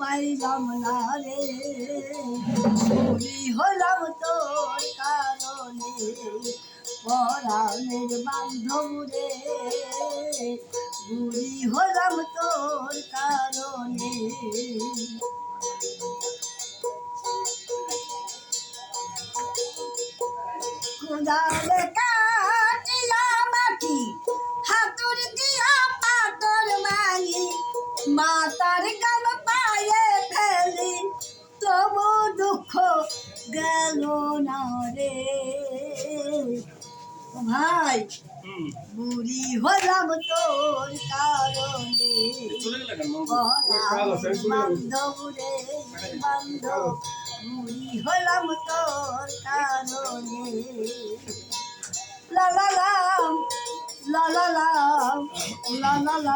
পাইলাম না রে। হলাম তোর কারণে, পরাণের বান্ধব রে। বুড়ি হলাম তোর কারণে। কোদালে কাটিয়া মাটি হাতুর দিয়া পাতর মাগি মাতার গেল না রে। ভাই বুড়ি হলাম তোর কারণে। বান্ধব রে বান্ধব। বুড়ি হলাম তোর কারণে। লা লা লা লা লা লা লা লা লা।